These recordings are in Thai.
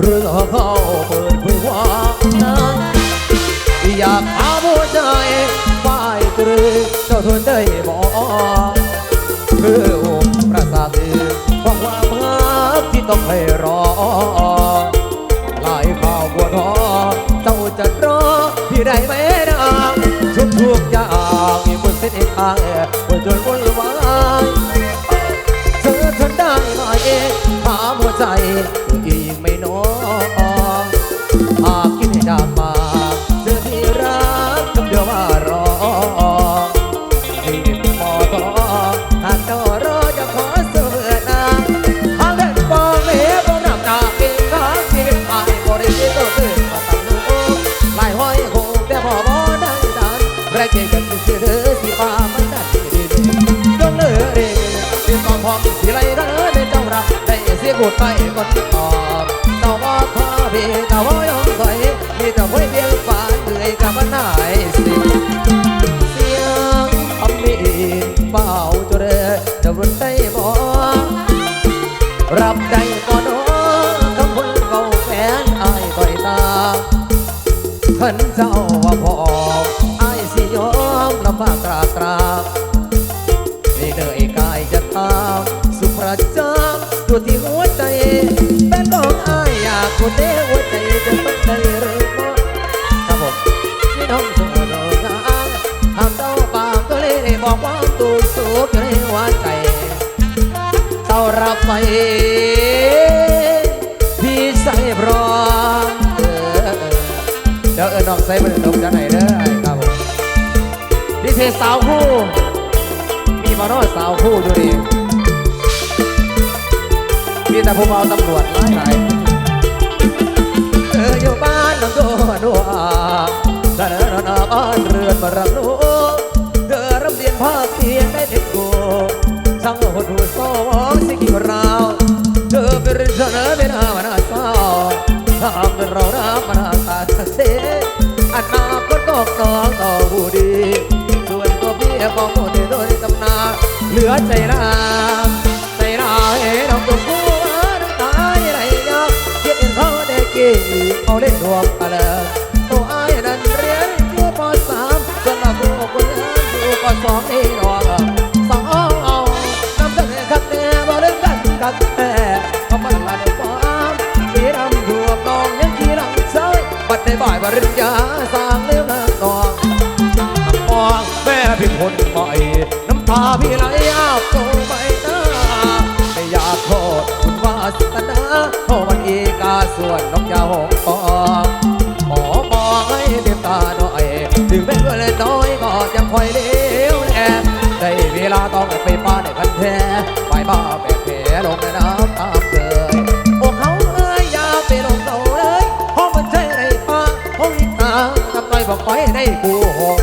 เรื่องเขาเปิดเผยว่าอยากหาหัวใจฝ่ายตรึกเจ้าทนได้บอกคือ องค์ปราะความรักที่ต้องให้รอหลายข่าวปวดท้อเจ้าจะรอพี่ได้ไหมนางทุกทุกอย่างมีบนเส้นทางบนจนวน ได้เสียกูดไปก่อนตอบเจ้าว่าพาพี่เจ้าว่ายอมถอยมีแต่ห้อยเพียงฝันเหนื่อยกับมันหายสิเสียงทำมีเฝ้าจนเด้จะรุนได้บ่รับได้บ่น้อคำพูดเก่าแฟนอายต่อยตาขันเจ้าว่าพออ รับไปพี่ใส่พร้อมเออเดี๋ยวเออน้องใส่มาเดี๋ยวจะไหนเด้อไอ้ครับผมนี่เพจสาวคู่มีมานอสาวคู่อยู่ดีมีแต่ผู้เมาตำรวจหลายหลาย ออยู่บ้านน้องตัวนัวดานานนาบ้านเรือนมารังโนเธอรำเรียนภาคเพียงได้เด็กโกช่างหดหูสองสิกี่ราวเธอเป็นเสนอเป็นอามานาสาทำเป็นเรารักมานาตาเสอนาคตก็น้องต่อผู้ดีส่วนตัวพี่บอกหมดโดยตำนาเหลือใจรา เขาเล่นรวมกันเลยตัวอ้ายนั้นเรียนอยู่ปสามส่วนเราผู้คนเรียนอยู่ปสองนี่นองสองเอาน้ำตาแคักแน่บ่เล่นกันคักแน่เขามันละในความสีดำรวมน้องยังขี่หลังใช้บัดในบ่ายบริญญาสร้างเรื่องนั้นน้องมองแม่พี่คนใหม่น้ำตาพี่ไหลอาบตรงใบหน้าไม่อยากโทษคุณวาสนาเพราะมันอีกาส่วนนกยาหงปอ คอยเลี้ยวแลได้เวลาต้องไปป้าในพันแท้ไปบ้าแบกแผลลงในน้ำตามเคยพวกเขาเอ้ยอย่าไปลงเขาเลยเพราะมันใช่ไรป้าห้องตาทำไมบอกไปได้กูหง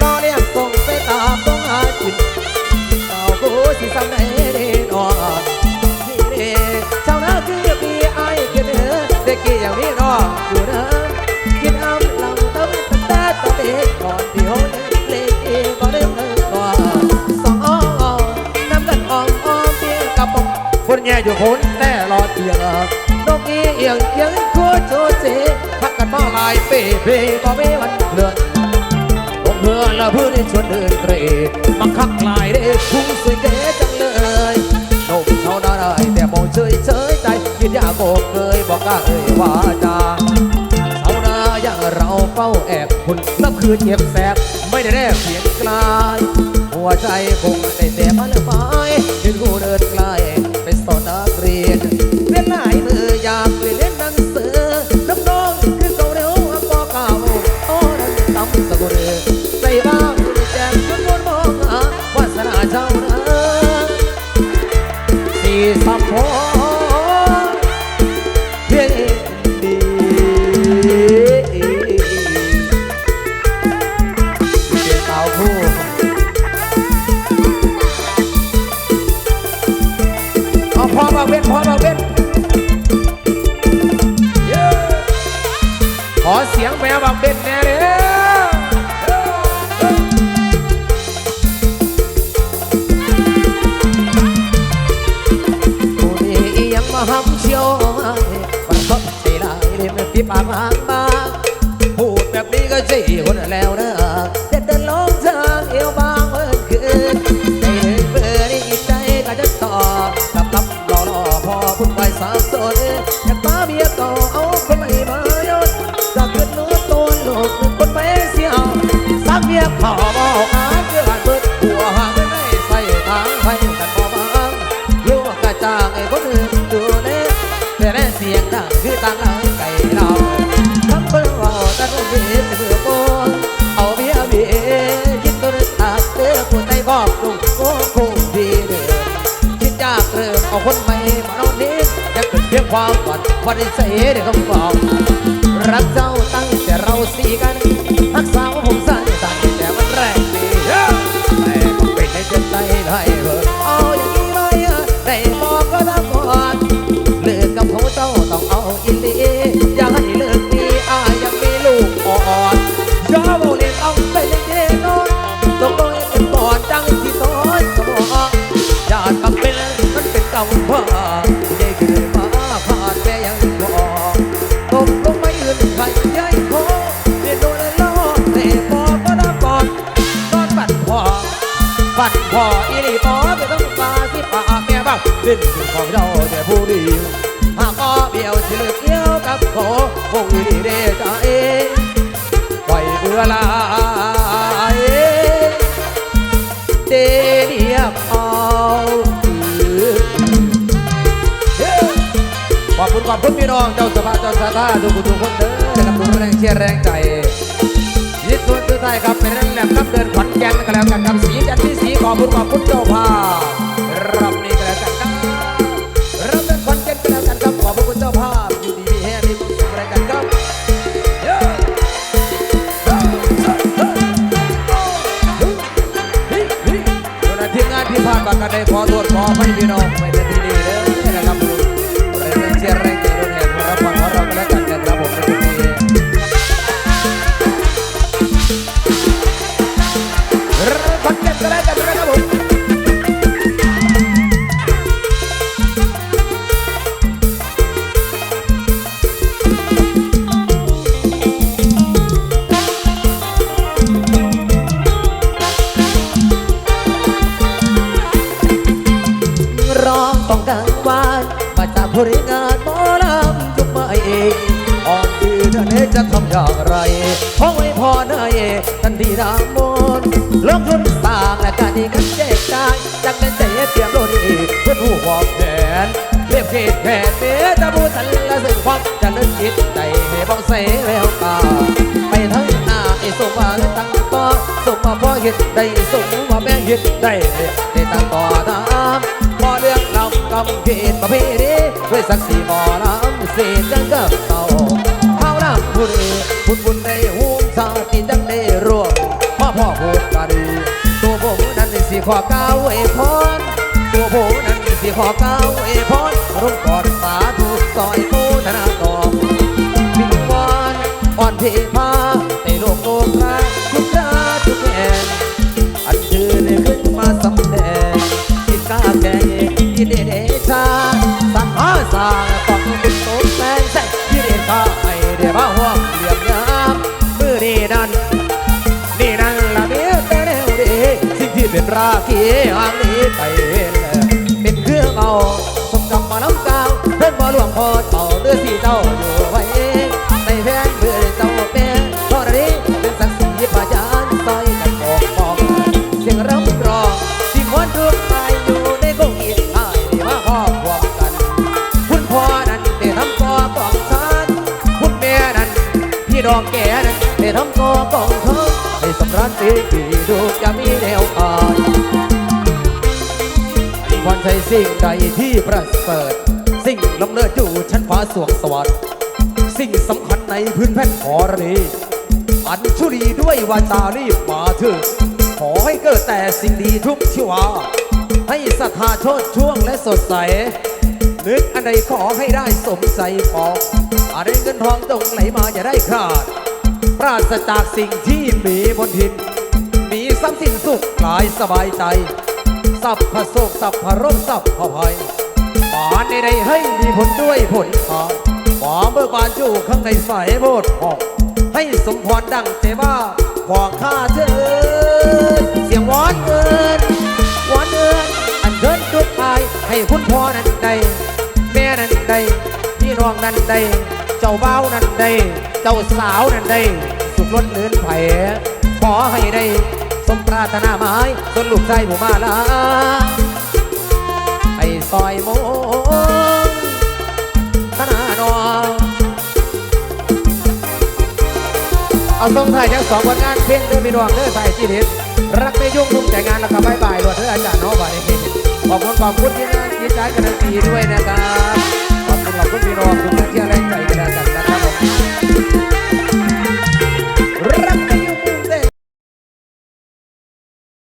รอเลี้ยงส่งไปตามต้องหาจิตเจ้ากูสิสั่งไหนไดีนอนที่นี่เจ้าหน้าคือพี่ไอ้คือเด้อเด็กกี่อย่างนี้นออยู่นะ อยู่คนแต่รอเตียงนกอีเอียงเอียงคัวโจเจพักกันมาลายเป้เป้บ่ไม่วันเลือนผมเพื่อนละเพื่อนชวนเดินเตรมาคักลายได้คุ้งสวยเก๋จังเลยนมเขาน่าได้แต่มองเฉยเฉยใจคิดอยากบอกเคยบอกกล้าเอ่ยว่าจาสาวนาอย่างเราเฝ้าแอบคุณนับคือเจ็บแสบไม่ได้แนบเพียงกลาย หัวใจคง เผู้ใจบลุงโก้คงดีเดิมคิดยากเริ่มเอาคนใหม่มานอนนี้อยากเป็นเพียงความฝันวันนี้เสียเดี๋ยวคำบอกรักเจ้าตั้งแต่เราสีกัน ฝันพออีหลีพอไปต้องมาที่ป่าแม่บ้างเป็นสิ่งของเราแต่ผู้ดีหากก็เบี้ยวสิเลือกเกี่ยวกับโคคงอีหลีเดใจปล่อยเบื่อลายเดเดียบเอาขอบคุณขอบคุณพี่น้องเจ้าสภาเจ้าสาธาทุกคนทุกคนเด้อนะครับทุกแรงเชียร์แรงใจ ยิดส่วนสุดท้ายครับเป็นแหลมน้ำเดินขวัญแก่นก็แล้วกันครับสีจันทร์ที่สีขอบคุณขอบคุณเจ้าภาพรับนี่ก็แล้วกันครับรับเดินขวัญแก่นก็แล้วกันครับขอบคุณเจ้าภาพอยู่ดีมีแห้งมีความสุขอะไรกันครับเย้คนละทีมงานที่ผ่านมากันได้ขอโทษขอไม่พี่น้อง พักกันก็แล้วกันนะครับผมร้องต้องกลางวานมาจากผู้ริงานหมอลำยุคใหม่อ่อน ดีเท่านี้จะทำอย่างไรเพราะไม่พอเนยทันทีนางมนลงทุนสร้างและการที่กันแจกจ่ายจากนั้นใจเตรียมโลดีเพื่อผู้วางแผนเรียบเขตแผนเมื่อตะบูสันละสึงความจะนึกคิดใจให้บ้องเสแววตาไปทั้งหน้าไอ้ส่งมาตั้งต่อส่งมาพ่อเห็ดได้ส่งมาแม่เห็ดได้ได้ตั้งต่อตามพอเรื่องลำกำเขตประเพณีด้วยศักดิ์ศรีหมอลำเสียจังกับเต่า ผู้ดีบุญบุญได้หูชาติจังได้รวมมาพ่อพูดกันตัวผมนั้นสิขอก้าวไอพรตัวผมนั้นสิขอก้าวไอพรร่มกอดสาธุซอยโมธนากองวิงวอนอ่อนเพพาในโลกโลกาทุกราทุกแห่งอันเธอได้ขึ้นมาสำแดงที่กล้าแก่ที่เดเด เป็นราคีห่างนี้ไปเห็นเป็นเครื่องเอาสมกับมาน้ำกาวเพื่อนมาหลวงพอเต่าเลือสีเจ้าอยู่ไว้ในแฟนเพื่อเจ้าแม่ตอนนี้เป็นสักดิ์ศรีพยานซอยกันออกมองเสียงรำร้องที่ควรทุกไปอยู่ในกงอิฐอายมาครอบครวมกัน คุณพ่อนั้นได้ทำก่อกองชานคุณแม่นั้นพี่ดองแก่นั้นได้ทำก่อกองเธอให้สำราญสีปีดูอย่ามี พรใช้สิ่งใดที่ประเสริฐสิ่งล้ำเลิศอยู่ชั้นฟ้าสวงสวรรค์สิ่งสำคัญในพื้นแผ่นขอรีอัญชุลีด้วยวาจารีบมาเถิดขอให้เกิดแต่สิ่งดีทุกชีวา ให้ศรัทธาโชดช่วงและสดใส นึกอันใดขอให้ได้สมใจพออะไรเงินทองตรงไหลมาอย่าได้ขาด ปราศจากสิ่งที่มีบนทินมีทรัพย์สินสุขกายสบายใจ สัพพะโศกสัพพะโรคสัพพะภัยหมอในใดให้มีผลด้วยผลทางหมอเบิกบานอยู่ข้างในสายโบสถ์ออกให้สมพรดังเทว่าของข้าเถิดเสียงวอนเอินวอนเอินอันเชิญทุกทายให้คุณพ่อนั้นได้แม่นั้นได้พี่น้องนั้นได้เจ้าเบ้าวนั้นได้เจ้าสาวนั้นได้สุขล้นเลือนไผ่ขอให้ได้ สมปรารถนาไม้ส่วนลูกใจผู้มาลาให้ซอยโมงธนานองเอาส่งถ่ายทั้งสองผลงานเพลงเดินมีดวงเด้อใส่จีเด็ดรักไม่ยุ่งทุ่งแต่งานแล้วก็บายบายรวดเด้ออาจารย์น้องบ่ายขอบคุณขอบคุณที่งานที่ใจกันตีด้วยนะครับขอบคุณขอบพูดมีดอง